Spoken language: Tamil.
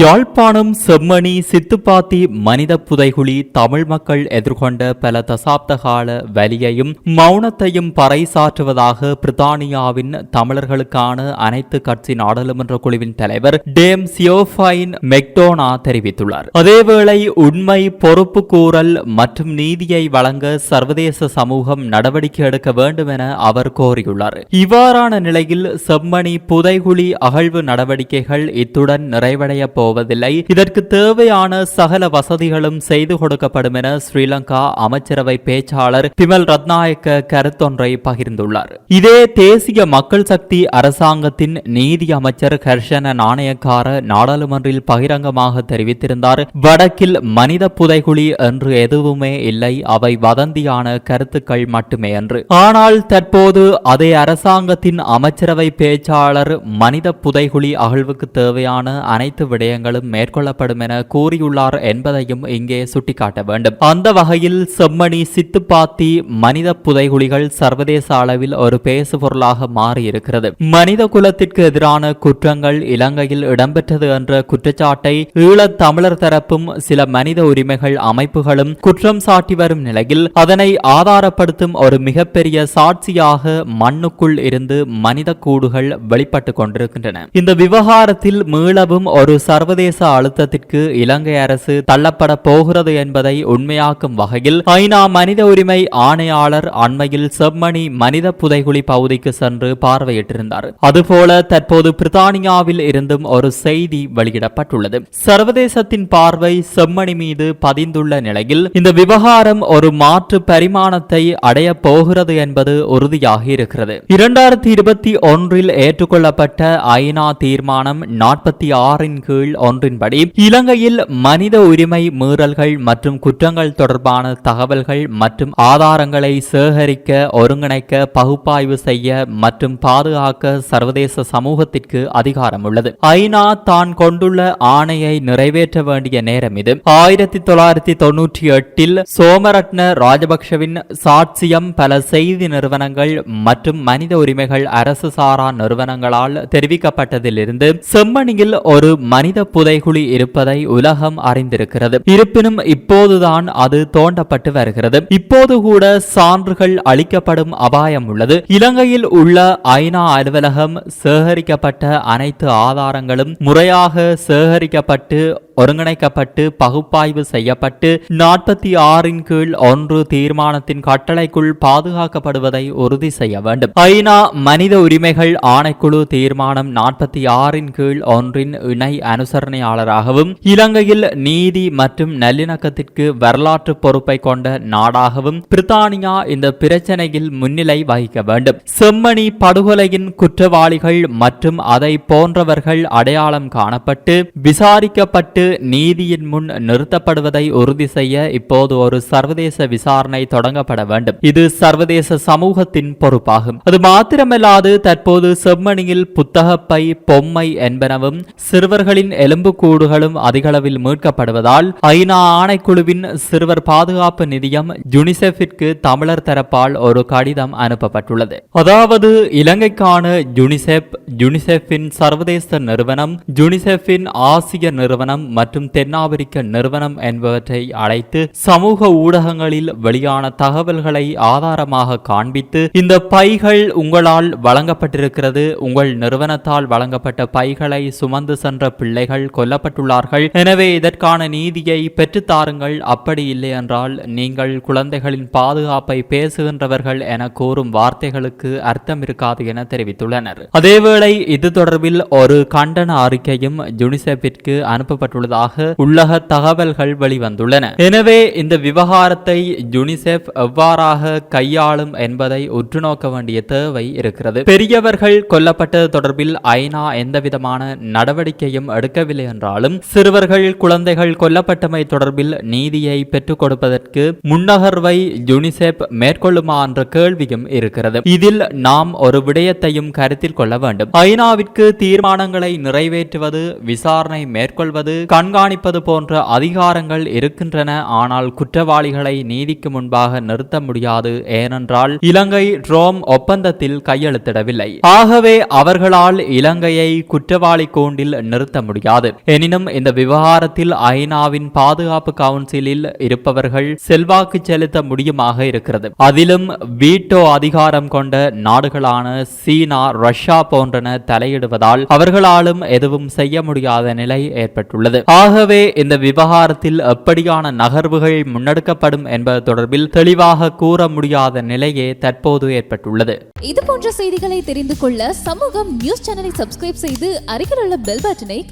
யாழ்ப்பாணம் செம்மணி சித்துப்பாத்தி மனித புதைகுழி தமிழ் மக்கள் எதிர்கொண்ட பல தசாப்த கால வலியையும் மௌனத்தையும் பறைசாற்றுவதாக பிரித்தானியாவின் தமிழர்களுக்கான அனைத்து கட்சி நாடாளுமன்ற குழுவின் தலைவர் டேம் சியோஃபைன் மெக்டோனா தெரிவித்துள்ளார். அதேவேளை உண்மை பொறுப்பு கூறல் மற்றும் நீதியை வழங்க சர்வதேச சமூகம் நடவடிக்கை எடுக்க வேண்டும் என அவர் கோரியுள்ளார். இவ்வாறான நிலையில் செம்மணி புதைகுழி அகழ்வு நடவடிக்கைகள் இத்துடன் நிறைவடைய போவதில்லை. இதற்கு தேவையான சகல வசதிகளும் செய்து கொடுக்கப்படும் என ஸ்ரீலங்கா அமைச்சரவை பேச்சாளர் பிமல் ரத்நாயக்க கருத்தொன்றை பகிர்ந்துள்ளார். இதே தேசிய மக்கள் சக்தி அரசாங்கத்தின் நீதி அமைச்சர் ஹர்ஷன நாணயக்கார நாடாளுமன்றில் பகிரங்கமாக தெரிவித்திருந்தார். வடக்கில் மனித புதைகுழி என்று எதுவுமே இல்லை அவை வதந்தியான கருத்துக்கள் மட்டுமே என்று. ஆனால் தற்போது அதே அரசாங்கத்தின் அமைச்சரவை பேச்சாளர் மனித புதைகுழி அகழ்வுக்கு தேவையான அனைத்து விடயங்களும் மேற்கொள்ளப்படும் என கூறியுள்ளார் என்பதையும் இங்கே சுட்டிக்காட்ட வேண்டும். அந்த வகையில் செம்மணி சித்துப்பாத்தி மனித புதைகுழிகள் சர்வதேச அளவில் ஒரு பேசு பொருளாக மாறியிருக்கிறது. மனித குலத்திற்கு எதிரான குற்றங்கள் இலங்கையில் இடம்பெற்றது என்ற குற்றச்சாட்டை ஈழத் தமிழர் தரப்பும் சில மனித உரிமைகள் அமைப்புகளும் குற்றம் சாட்டி வரும் நிலையில் அதனை ஆதாரப்படுத்தும் ஒரு மிகப்பெரிய சாட்சியாக மண்ணுக்குள் இருந்து மனித கூடுகள் வெளிப்பட்டுக் கொண்டிருக்கின்றன. இந்த விவகாரத்தில் மீளவும் ஒரு சர்வதேச அழுத்தத்திற்கு இலங்கை அரசு தள்ளப்பட போகிறது என்பதை உண்மையாக்கும் வகையில் ஐநா மனித உரிமை ஆணையாளர் அண்மையில் செம்மணி மனித புதைகுழி பகுதிக்கு சென்று பார்வையிட்டிருந்தார். அதுபோல தற்போது பிரித்தானியாவில் இருந்தும் ஒரு செய்தி வெளியிடப்பட்டுள்ளது. சர்வதேசத்தின் பார்வை செம்மணி மீது பதிந்துள்ள நிலையில் இந்த விவகாரம் ஒரு மாற்று பரிமாணத்தை அடைய போகிறது என்பது உறுதியாகி இருக்கிறது. இரண்டாயிரத்தி இருபத்தி ஒன்றில் ஏற்றுக்கொள்ளப்பட்ட ஐநா தீர்மானம் நாற்பத்தி ஆறின் கீழ் ஒன்றின்படி இலங்கையில் மனித உரிமை மீறல்கள் மற்றும் குற்றங்கள் தொடர்பான தகவல்கள் மற்றும் ஆதாரங்களை சேகரிக்க ஒருங்கிணைக்க பகுப்பாய்வு செய்ய மற்றும் பாதுகாக்க சர்வதேச சமூகத்திற்கு அதிகாரம் உள்ளது ஐநா தான் கொண்டுள்ள ஆணையை நிறைவேற்ற வேண்டிய நேரம் இது. ஆயிரத்தி தொள்ளாயிரத்தி தொன்னூற்றி எட்டில் சோமரட்ன ராஜபக்ஷவின் சாட்சியம் பல செய்தி நிறுவனங்கள் மற்றும் மனித உரிமைகள் அரசு சாரா நிறுவனங்களால் தெரிவிக்கப்பட்டதிலிருந்து செம்மணியில் ஒரு மனித மனித புதைகுழி இருப்பதை உலகம் அறிந்திருக்கிறது. இருப்பினும் இப்போதுதான் அது தோண்டப்பட்டு வருகிறது. இப்போது கூட சான்றுகள் அளிக்கப்படும் அபாயம் உள்ளது. இலங்கையில் உள்ள ஐநா அலுவலகம் சேகரிக்கப்பட்ட அனைத்து ஆதாரங்களும் முறையாக சேகரிக்கப்பட்டு ஒருங்கிணைக்கப்பட்டு பகுப்பாய்வு செய்யப்பட்டு நாற்பத்தி ஆறின் கீழ் ஒன்று தீர்மானத்தின் கட்டளைக்குள் பாதுகாக்கப்படுவதை உறுதி செய்ய வேண்டும். ஐநா மனித உரிமைகள் ஆணைக்குழு தீர்மானம் நாற்பத்தி ஆறின் கீழ் ஒன்றின் இணை அனு அனுசரணையாளராகவும் இலங்கையில் நீதி மற்றும் நல்லிணக்கத்திற்கு வரலாற்று பொறுப்பை கொண்ட நாடாகவும் பிரித்தானியா இந்த பிரச்சனையில் முன்னிலை வகிக்க வேண்டும். செம்மணி படுகொலையின் குற்றவாளிகள் மற்றும் அதை போன்றவர்கள் அடையாளம் காணப்பட்டு விசாரிக்கப்பட்டு நீதியின் முன் நிறுத்தப்படுவதை உறுதி செய்ய இப்போது ஒரு சர்வதேச விசாரணை தொடங்கப்பட வேண்டும். இது சர்வதேச சமூகத்தின் பொறுப்பாகும். அது மாத்திரமல்லாது தற்போது செம்மணியில் புத்தகப்பை பொம்மை என்பனவும் சிறுவர்களின் எலும்புக்கூடுகளும் அதிகளவில் மீட்கப்படுவதால் ஐநா ஆணைக்குழுவின் சிறுவர் பாதுகாப்பு நிதியம் யுனிசெஃபிற்கு தமிழர் தரப்பால் ஒரு கடிதம் அனுப்பப்பட்டுள்ளது. அதாவது இலங்கைக்கான யுனிசெப் யுனிசெஃபின் சர்வதேச நிறுவனம் யுனிசெஃபின் ஆசிய நிறுவனம் மற்றும் தென்னாப்பிரிக்க நிறுவனம் என்பவற்றை அழைத்து சமூக ஊடகங்களில் வெளியான தகவல்களை ஆதாரமாக காண்பித்து இந்த பைகள் உங்களால் வழங்கப்பட்டிருக்கிறது உங்கள் நிறுவனத்தால் வழங்கப்பட்ட பைகளை சுமந்து சென்ற பிள்ளை பிள்ளைகள் கொல்லப்பட்டுள்ளார்கள். எனவே இதற்கான நீதியை பெற்றுத்தாருங்கள். அப்படி இல்லை என்றால் நீங்கள் குழந்தைகளின் பாதுகாப்பை பேசுகின்றவர்கள் என கூறும் வார்த்தைகளுக்கு அர்த்தம் இருக்காது என தெரிவித்துள்ளனர். அதேவேளை இது தொடர்பில் ஒரு கண்டன அறிக்கையும் யுனிசெஃபிற்கு அனுப்பப்பட்டுள்ளதாக உள்ளக தகவல்கள் வெளிவந்துள்ளன. எனவே இந்த விவகாரத்தை யுனிசெஃப் எவ்வாறாக கையாளும் என்பதை உற்று நோக்க வேண்டிய தேவை இருக்கிறது. பெரியவர்கள் கொல்லப்பட்டது தொடர்பில் ஐநா எந்தவிதமான நடவடிக்கையும் மறுக்கவில்லை என்றாலும் சிறுவர்கள் குழந்தைகள் கொல்லப்பட்டமை தொடர்பில் நீதியை பெற்றுக் கொடுப்பதற்கு முன்னகர்வை யுனிசெப் மேற்கொள்ளுமா என்ற கேள்வியும் இருக்கிறது. இதில் நாம் ஒரு விடயத்தையும் கருத்தில் கொள்ள வேண்டும். ஐநாவிற்கு தீர்மானங்களை நிறைவேற்றுவது விசாரணை மேற்கொள்வது கண்காணிப்பது போன்ற அதிகாரங்கள் இருக்கின்றன. ஆனால் குற்றவாளிகளை நீதிக்கு முன்பாக நிறுத்த முடியாது. ஏனென்றால் இலங்கை ரோம் ஒப்பந்தத்தில் கையெழுத்திடவில்லை. ஆகவே அவர்களால் இலங்கையை குற்றவாளி கூண்டில் நிறுத்த முடியும் முடியாது. எனினும் இந்த விவகாரத்தில் ஐநாவின் பாதுகாப்பு கவுன்சிலில் இருப்பவர்கள் செல்வாக்கு செலுத்த முடியுமாக இருக்கிறது. அதிலும் வீட்டோ அதிகாரம் கொண்ட நாடுகளான சீனா ரஷ்யா போன்றன தலையிடுவதால் அவர்களாலும் எதுவும் செய்ய முடியாத நிலை ஏற்பட்டுள்ளது. ஆகவே இந்த விவகாரத்தில் எப்படியான நகர்வுகள் முன்னெடுக்கப்படும் என்பது தொடர்பில் தெளிவாக கூற முடியாத நிலையே தற்போது ஏற்பட்டுள்ளது. இது போன்ற செய்திகளை தெரிந்து கொள்ள சமூகம் நியூஸ் சேனலை சப்ஸ்கிரைப் செய்து அருகில் உள்ள பெல் பட்டனை